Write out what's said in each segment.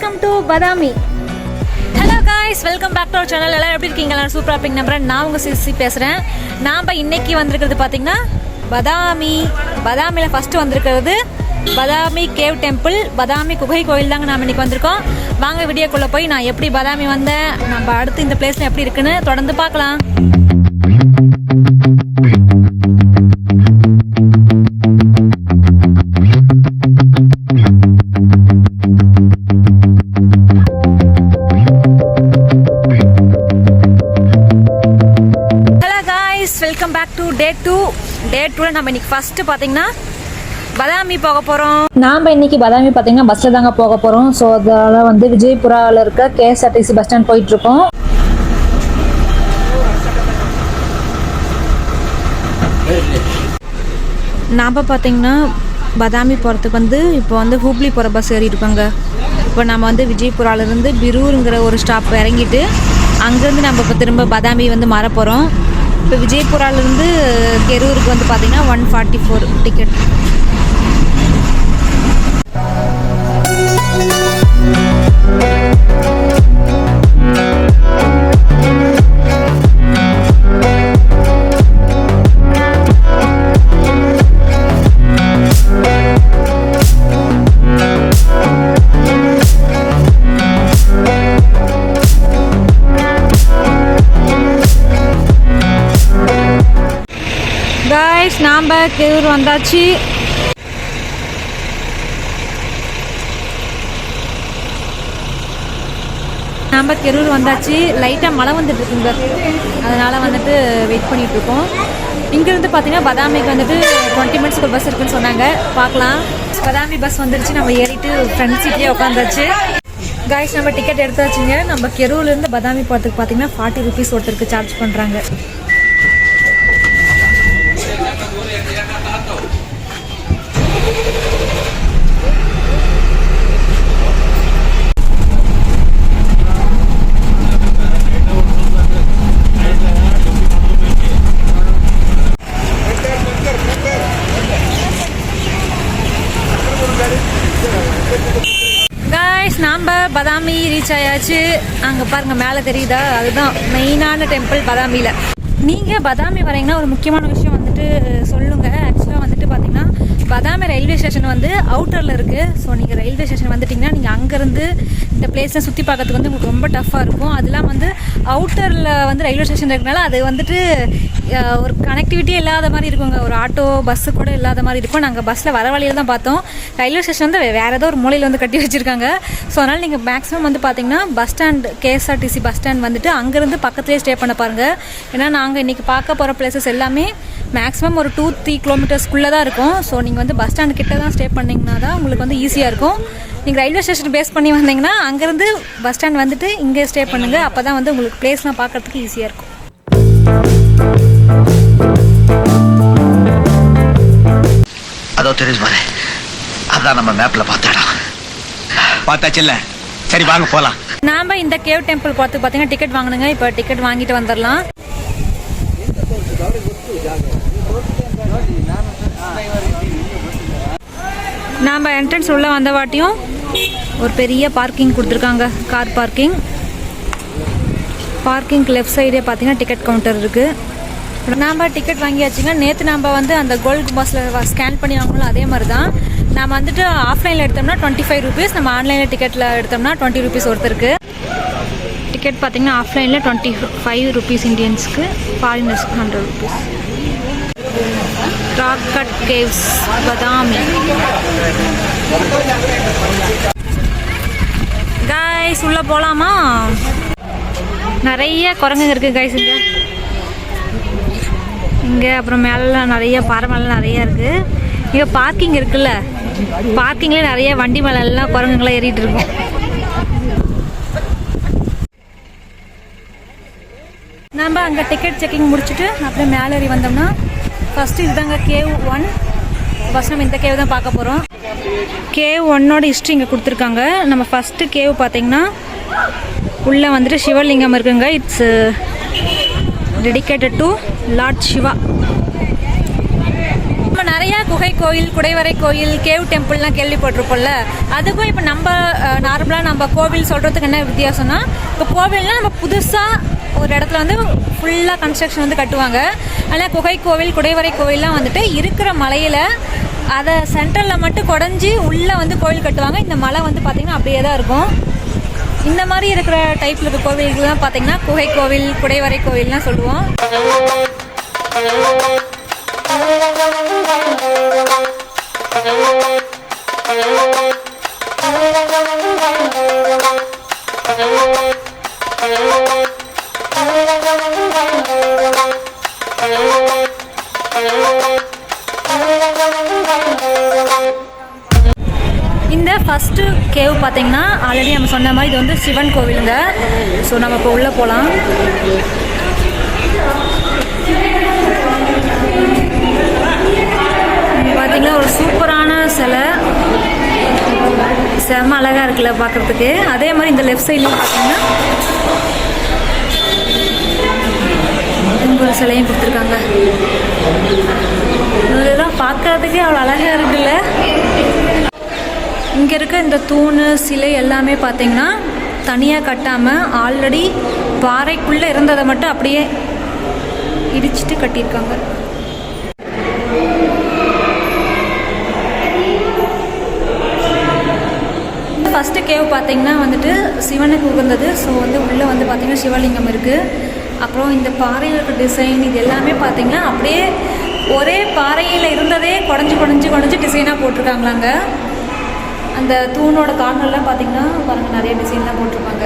Welcome to Badami hello guys welcome back to our channel எல்லாம் எப்படி இருக்கீங்க? நான் சூப்பராக இருப்பீங்க நம்புறேன். நான் உங்கள் சிசி பேசுகிறேன் நாம் இன்னைக்கு வந்திருக்கிறது பார்த்தீங்கன்னா பதாமி பதாமியில் ஃபஸ்ட்டு வந்திருக்கிறது பதாமி கேவ் டெம்பிள் பதாமி குகை கோயில் தாங்க நாம் இன்னைக்கு வந்திருக்கோம். வாங்க வீடியோக்குள்ளே போய் நான் எப்படி பதாமி வந்தேன் நம்ம அடுத்து இந்த பிளேஸில் எப்படி இருக்குன்னு தொடர்ந்து பார்க்கலாம். நம்ம இன்னைக்கு ஃபஸ்ட்டு பார்த்தீங்கன்னா பதாமி போக போகிறோம் நாம் இன்னைக்கு பதாமி பார்த்தீங்கன்னா பஸ்ஸில் தாங்க போக போகிறோம் ஸோ அதனால் வந்து விஜயபுராவில் இருக்க கேஎஸ்ஆர்டிசி பஸ் ஸ்டாண்ட் போயிட்டுருக்கோம். நாம் பார்த்தீங்கன்னா பதாமி போகிறதுக்கு வந்து இப்போ வந்து ஹூப்ளி போகிற பஸ் ஏறி இருக்காங்க இப்போ நம்ம வந்து விஜயபுராலேருந்து பிரூருங்கிற ஒரு ஸ்டாப் இறங்கிட்டு அங்கேருந்து நம்ம இப்போ திரும்ப பதாமி வந்து மாற போகிறோம் இப்போ விஜயபுராலேருந்து கெரூருக்கு வந்து பார்த்தீங்கன்னா ஒன் ஃபார்ட்டி ஃபோர் டிக்கெட் நாம் வந்தாச்சு. நம்ம கெரூர் வந்தாச்சு. லைட்டாக மழை வந்துட்டு இருக்குங்க அதனால் வந்துட்டு வெயிட் பண்ணிட்டு இருக்கோம். இங்கேருந்து பார்த்தீங்கன்னா பதாமிக்கு வந்துட்டு டுவெண்ட்டி மினிட்ஸ்க்கு ஒரு பஸ் இருக்குன்னு சொன்னாங்க. பார்க்கலாம். பதாமி பஸ் வந்துருச்சு. நம்ம ஏறிட்டு ஃப்ரண்ட் சீட்லேயே உட்காந்தாச்சு காய்ஸ் நம்ம டிக்கெட் எடுத்தாச்சுங்க. நம்ம கெரூர்லேருந்து பதாமி போகிறதுக்கு பார்த்தீங்கன்னா ஃபார்ட்டி ருபீஸ் ஒருத்தருக்கு சார்ஜ் பண்ணுறாங்க காய்ஸ் நாம் பதாமி ரீச் ஆயாச்சு. அங்கே பாருங்க மேலே தெரியுதா? அதுதான் மெயினான டெம்பிள் பதாமியில் நீங்கள் பதாமி வரீங்கன்னா ஒரு முக்கியமான விஷயம் வந்துட்டு சொல்லுங்கள் ஆக்சுவலாக வந்துட்டு பார்த்தீங்கன்னா பதாமி ரயில்வே ஸ்டேஷன் வந்து அவுட்டரில் இருக்குது ஸோ நீங்கள் ரயில்வே ஸ்டேஷன் வந்துட்டிங்கன்னா நீங்கள் அங்கேருந்து இந்த பிளேஸை சுற்றி பார்க்கறதுக்கு வந்து உங்களுக்கு ரொம்ப டஃப்பாக இருக்கும். அதெல்லாம் வந்து அவுட்டரில் வந்து ரயில்வே ஸ்டேஷன் இருக்கனால அது வந்துட்டு ஒரு கனெக்டிவிட்டியே இல்லாத மாதிரி இருக்குங்க. ஒரு ஆட்டோ பஸ்ஸு கூட இல்லாத மாதிரி இருக்கும். நாங்கள் பஸ்ஸில் வர வழியில் தான் பார்த்தோம். ரயில்வே ஸ்டேஷன் வந்து வேறு ஏதோ ஒரு மூலையில் வந்து கட்டி வச்சுருக்காங்க. ஸோ அதனால் நீங்கள் மேக்ஸிமம் வந்து பார்த்தீங்கன்னா bus stand KSRTC bus stand வந்துட்டு அங்கேருந்து பக்கத்துலேயே ஸ்டே பண்ண பாருங்கள் ஏன்னா நாங்கள் இன்றைக்கி பார்க்க போகிற பிளேசஸ் எல்லாமே மேக்ஸிமம் ஒரு டூ த்ரீ கிலோமீட்டர்ஸ்க்குள்ளே தான் இருக்கும். ஸோ நீங்கள் வந்து பஸ் ஸ்டாண்ட் கிட்ட தான் ஸ்டே பண்ணிங்கன்னா தான் உங்களுக்கு வந்து ஈஸியாக இருக்கும். நீங்கள் ரயில்வே ஸ்டேஷன் பேஸ் பண்ணி வந்தீங்கன்னா அங்கேருந்து பஸ் ஸ்டாண்ட் வந்துட்டு இங்கே ஸ்டே பண்ணுங்கள் அப்போ தான் வந்து உங்களுக்கு பிளேஸ்லாம் பார்க்கறதுக்கு ஈஸியாக இருக்கும். அதோ தெரியுது பாரு. அதான் நம்ம மேப்ல பார்த்த இடம். பார்த்தாச்சுல்ல சரி வாங்க போலாம். நாம் இந்த கேவ் டெம்பிள் பார்த்து பார்த்தீங்கன்னா டிக்கெட் வாங்கணுங்க இப்போ டிக்கெட் வாங்கிட்டு வந்துடலாம் நாம் என்ட்ரன்ஸ் உள்ளே வந்த வாட்டியும் ஒரு பெரிய பார்க்கிங் கொடுத்துருக்காங்க. கார் பார்க்கிங் பார்க்கிங் லெஃப்ட் சைடே பார்த்தீங்கன்னா டிக்கெட் கவுண்டர் இருக்குது நாம் டிக்கெட் வாங்கியாச்சுங்க. நேற்று நம்ம வந்து அந்த கோல்டு பஸ்ஸில் ஸ்கேன் பண்ணி வாங்கணும் அதே மாதிரி தான் நம்ம வந்துட்டு ஆஃப்லைனில் எடுத்தோம்னா டுவெண்ட்டி ஃபைவ் ருபீஸ் நம்ம ஆன்லைனில் டிக்கெட்டில் எடுத்தோம்னா டுவெண்ட்டி ருபீஸ் ஒருத்தருக்கு. டிக்கெட் பார்த்தீங்கன்னா ஆஃப்லைனில் டுவெண்ட்டி ஃபைவ் ருபீஸ் இந்தியன்ஸ்க்கு ஃபாரினர்ஸ்க்கு hundred rupees rock cut caves Badami guys உள்ளே போகலாமா நிறைய குரங்குங்க இருக்குது கைஸ் இங்கே. இங்கே அப்புறம் மேலெலாம் நிறைய பாறை மேலாம் நிறைய இருக்குது இங்கே பார்க்கிங் இருக்குல்ல? பார்க்கிங்லேயே நிறைய வண்டி மேலே எல்லாம் குரங்குங்களாம் ஏறிட்டு இருக்கும். நம்ம அங்கே டிக்கெட் செக்கிங் முடிச்சுட்டு அப்படியே மேலே ஏறி வந்தோம்னா ஃபஸ்ட்டு இதுதாங்க கேவ் ஒன் ஃபஸ்ட் நம்ம இந்த கேவ் தான் பார்க்க போகிறோம் கேவ் ஒன்னோட ஹிஸ்ட்ரி இங்கே கொடுத்துருக்காங்க. நம்ம ஃபஸ்ட்டு கேவ் பார்த்தீங்கன்னா உள்ளே வந்துட்டு சிவலிங்கம் இருக்குங்க. It's dedicated to lord Shiva நம்ம நிறையா குகை கோயில் குடைவரை கோயில் கேவ் டெம்பிள்லாம் கேள்விப்பட்டிருப்போம்ல. அதுக்கும் இப்போ நம்ம uh, நார்மலாக நம்ம கோவில் சொல்கிறதுக்கு என்ன வித்தியாசம்னா இப்போ கோவில்னால் நம்ம புதுசாக ஒரு இடத்துல வந்து ஃபுல்லாக கன்ஸ்ட்ரக்ஷன் வந்து கட்டுவாங்க. ஆனால் குகை கோவில் குடைவரை கோவில்லாம் வந்துட்டு இருக்கிற மலையில் அதை சென்ட்ரலில் மட்டும் குடஞ்சி உள்ளே வந்து கோவில் கட்டுவாங்க. இந்த மலை வந்து பார்த்திங்கன்னா அப்படியே தான் இருக்கும். இந்த மாதிரி இருக்கிற டைப்பில் இருக்க கோவில்கள்லாம் பார்த்திங்கன்னா குகை கோவில் குடைவரை கோவில்லாம் சொல்லுவோம். இந்த ஃபஸ்ட்டு கேவ் பார்த்தீங்கன்னா ஆல்ரெடி நம்ம சொன்ன மாதிரி இது வந்து சிவன் கோவிலுங்க. ஸோ நம்ம இப்போ உள்ளே போகலாம் பார்த்தீங்கன்னா ஒரு சூப்பரான சிலை. செம்ம அழகாக இருக்குல்ல பார்க்குறதுக்கு. அதே மாதிரி இந்த லெஃப்ட் சைட்லேயும் பார்த்தீங்கன்னா ஒரு சிலையும் கொடுத்துருக்காங்க. இதெல்லாம் பார்க்கறதுக்கே அவ்வளோ அழகாக இருக்குல்ல? இங்கே இருக்க இந்த தூண் சிலை எல்லாமே பார்த்தீங்கன்னா தனியாக கட்டாமல் ஆல்ரெடி பாறைக்குள்ளே இருந்ததை மட்டும் அப்படியே இடிச்சிட்டு கட்டியிருக்காங்க. ஃபஸ்ட்டு கேவ் பார்த்தீங்கன்னா வந்துட்டு சிவனுக்கு உகந்தது. ஸோ வந்து உள்ளே வந்து பார்த்தீங்கன்னா சிவலிங்கம் இருக்குது அப்புறம் இந்த பாறையில் இருக்க டிசைன் இது எல்லாமே பார்த்தீங்கன்னா அப்படியே ஒரே பாறையில் இருந்ததே குடஞ்சி குடஞ்சி குடஞ்சி டிசைனாக போட்டிருக்காங்களாங்க. அந்த தூணோட கார்னர்லாம் பார்த்தீங்கன்னா பாருங்கள் நிறைய டிசைன்லாம் போட்டிருப்பாங்க.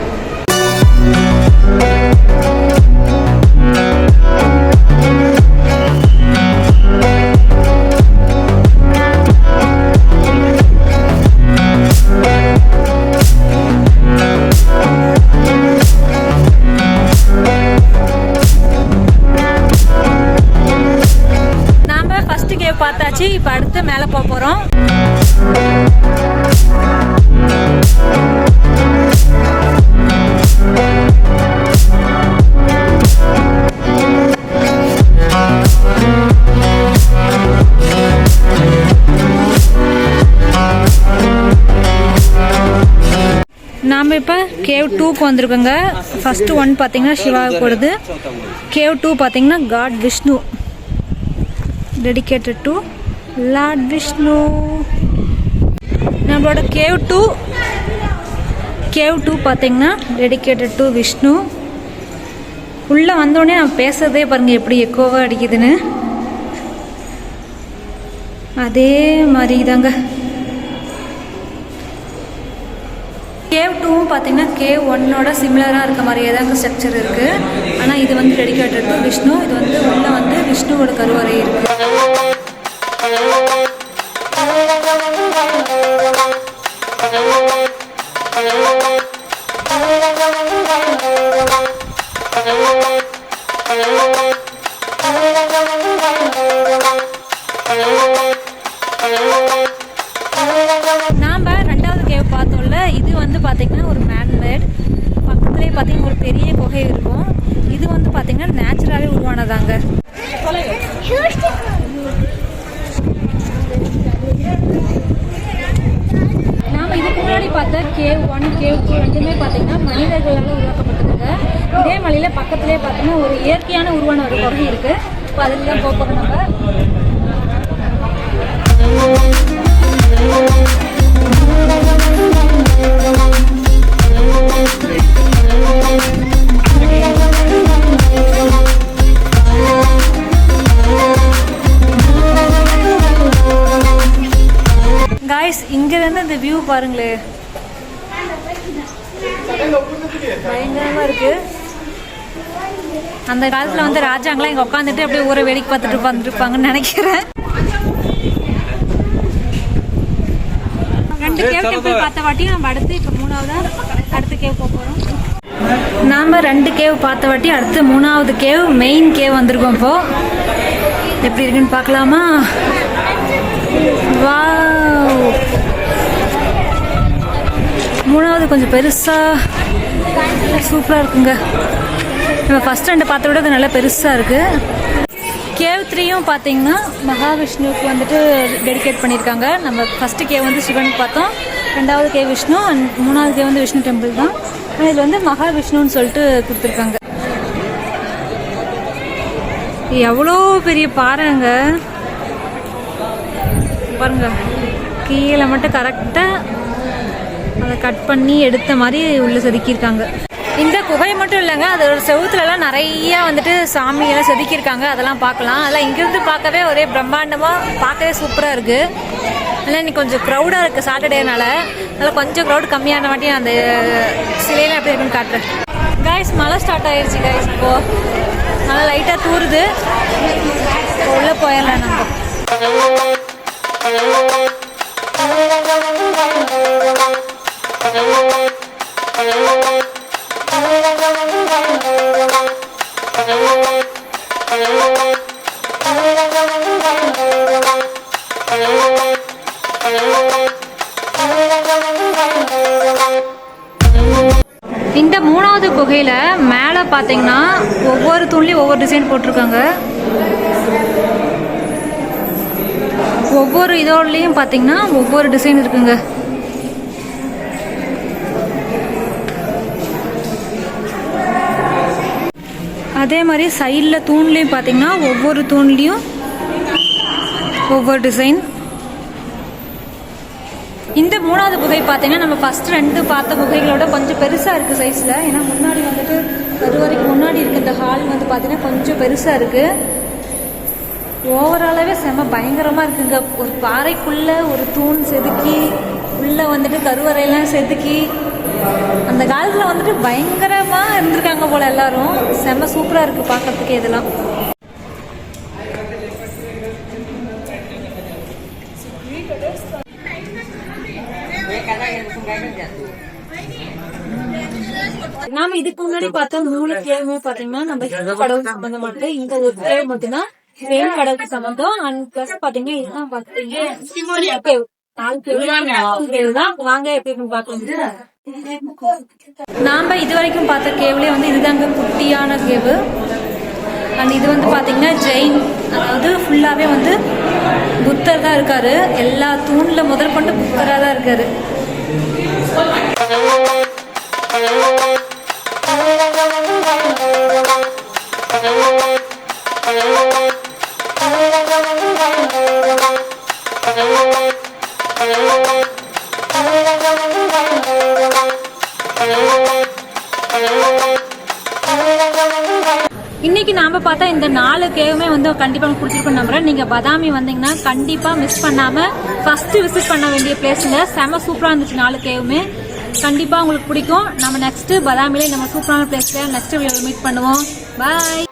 இப்போ கேவ் டூக்கு வந்திருக்கோங்க. ஃபஸ்ட்டு ஒன் பார்த்தீங்கன்னா சிவாவுக்கு போடுது கேவ் டூ பார்த்தீங்கன்னா god Vishnu dedicated to lord Vishnu நம்மளோட கேவ் டூ கேவ் டூ பார்த்தீங்கன்னா டெடிகேட்டட் டு விஷ்ணு உள்ளே வந்தோடனே நான் பேசுகிறதே பாருங்கள் எப்படி எக்கோவாக அடிக்குதுன்னு. அதே மாதிரி தாங்க கேவ் டூவும் பார்த்தீங்கன்னா கேவ் ஒன்னோட சிமிலராக இருக்க மாதிரியே தாங்க ஸ்ட்ரக்சர் இருக்குது ஆனால் இது வந்து டெடிகேட்டட் டு விஷ்ணு இது வந்து உள்ளே வந்து விஷ்ணுவோட கருவறை இருக்குது நாம் ரெண்டாவது கேவ் பார்த்தோம்ல இது வந்து பார்த்திங்கன்னா ஒரு மேன்மேட் பக்கத்துலேயே பார்த்தீங்கன்னா ஒரு பெரிய குகை இருக்கும் இது வந்து பார்த்திங்கன்னா நேச்சுரலாகவே நாம் இதுக்கு முன்னாடி பார்த்த கேவ் ஒன் கேவ் டூ ரெண்டுமே பார்த்தீங்கன்னா மனிதர்களால் உருவாக்கப்பட்டதுங்க. இதே மலையில் பக்கத்துலேயே பார்த்தீங்கன்னா ஒரு இயற்கையான உருவான ஒரு குகை இருக்குது இப்போ அதுக்கு தான் போக போகிறோம் நம்ம. அந்த காலத்துல வந்து ராஜாங்களாம் இங்க உட்காந்துட்டு அப்படியே ஊரை வேடிக்கை பார்த்துட்டு உட்காந்துருப்பாங்கன்னு நினைக்கிறேன். ரெண்டு கேவ் டெம்பிள் பார்த்த வாட்டி நம்ம அடுத்து இப்போ மூணாவதா? அடுத்த கேவ் போக போகிறோம் நாம் ரெண்டு கேவ் பார்த்த வாட்டி அடுத்து மூணாவது கேவ் மெயின் கேவ் வந்திருக்கோம் இப்போ. எப்படி இருக்குன்னு பார்க்கலாமா? வாவ். மூணாவது கொஞ்சம் பெருசாக சூப்பராக இருக்குங்க. நம்ம ஃபஸ்ட் ரெண்டு பார்த்த விட அது நல்லா பெருசாக இருக்குது கேவ் த்ரீயும் பார்த்தீங்கன்னா மகாவிஷ்ணுவுக்கு வந்துட்டு டெடிகேட் பண்ணியிருக்காங்க. நம்ம ஃபஸ்ட்டு கேவ் வந்து சிவனுக்கு பார்த்தோம். ரெண்டாவது கேவ் விஷ்ணு அண்ட் மூணாவது கேவ் வந்து விஷ்ணு டெம்பிள் தான். இதில் வந்து மகாவிஷ்ணுன்னு சொல்லிட்டு கொடுத்துருக்காங்க. எவ்வளோ பெரிய பாறைங்க. பாருங்க. கீழே மட்டும் கரெக்டாக அதை கட் பண்ணி எடுத்த மாதிரி உள்ள செதுக்கியிருக்காங்க. இந்த குகை மட்டும் இல்லைங்க அது ஒரு செவுத்துலலாம் நிறைய வந்துட்டு சாமியெல்லாம் செதுக்கியிருக்காங்க. அதெல்லாம் பார்க்கலாம். அதெல்லாம் இங்கேருந்து பார்க்கவே ஒரே பிரம்மாண்டமாக பார்க்கவே சூப்பராக இருக்குது ஆனால் இன்னைக்கு கொஞ்சம் க்ரௌடாக இருக்குது சாட்டர்டேனால அதனால் கொஞ்சம் க்ரௌட் கம்மியான வாட்டி அந்த சிலையில எப்படி இருக்குன்னு காட்டுறேன். கைஸ் மழை ஸ்டார்ட் ஆயிடுச்சு கைஸ் இப்போது நல்லா லைட்டாக தூருது. உள்ளே போயிடலாம் நம்ம. இந்த மூணாவது குகையில் மேலே பார்த்தீங்கன்னா ஒவ்வொரு தூண்லையும் ஒவ்வொரு டிசைன் போட்டிருக்காங்க. ஒவ்வொரு இதோடலையும் பார்த்தீங்கன்னா ஒவ்வொரு டிசைன் இருக்குங்க. அதே மாதிரி சைடில் தூண்லேயும் பார்த்தீங்கன்னா ஒவ்வொரு தூண்லேயும் ஒவ்வொரு டிசைன் இந்த மூணாவது புகை பார்த்தீங்கன்னா நம்ம ஃபர்ஸ்ட் ரெண்டு பார்த்த புகைகளோட கொஞ்சம் பெருசாக இருக்குது சைஸில் ஏன்னா முன்னாடி வந்துட்டு கருவறைக்கு முன்னாடி இருக்க இந்த ஹால் வந்து பார்த்தீங்கன்னா கொஞ்சம் பெருசாக இருக்குது ஓவராலாகவே செம பயங்கரமாக இருக்குங்க. ஒரு பாறைக்குள்ளே ஒரு தூண் செதுக்கி உள்ளே வந்துட்டு கருவறையெல்லாம் செதுக்கி அந்த காலத்தில் வந்துட்டு பயங்கரமாக இருந்திருக்காங்க போல் எல்லாரும். செம சூப்பராக இருக்குது பார்க்கறதுக்கே இதெல்லாம். நாம இதுக்கு முன்னாடி பார்த்த மூணு கேள்வி பாத்தீங்கன்னா நம்ம ஹிந்து கடவுள் சம்பந்தமாட்டு இந்த ஒரு கேள்வி மட்டும்தான் வேறு கடவுளுக்கு சம்பந்தம். அண்ட் பிளஸ் பாத்தீங்கன்னா இதுதான் பாத்தீங்க. நாலு கேவ் தான். வாங்க எப்படி பார்க்கலாம். நாம இது வரைக்கும் பார்த்த கேவ்லயே வந்து இதுதாங்க குட்டியான கேவு. அண்ட் இது வந்து பார்த்தீங்கன்னா ஜெயின். அதாவது ஃபுல்லாகவே வந்து புத்தர் தான் இருக்காரு. எல்லா தூணில் முதல் கொண்டு புத்தராக தான் இருக்காரு. இன்னைக்கு நாம பார்த்தா இந்த நாலு கேவுமே வந்து கண்டிப்பா உங்களுக்கு பிடிச்சிருக்கும் நம்புறேன். நீங்க பதாமி வந்தீங்கன்னா கண்டிப்பா மிஸ் பண்ணாம ஃபர்ஸ்ட் விசிட் பண்ண வேண்டிய பிளேஸ்ல செம சூப்பரா இருந்துச்சு நாலு கேவுமே. கண்டிப்பா உங்களுக்கு பிடிக்கும். நம்ம நெக்ஸ்ட் பதாமிலே நம்ம சூப்பரான பிளேஸ்ல நெக்ஸ்ட் மீட் பண்ணுவோம். பாய்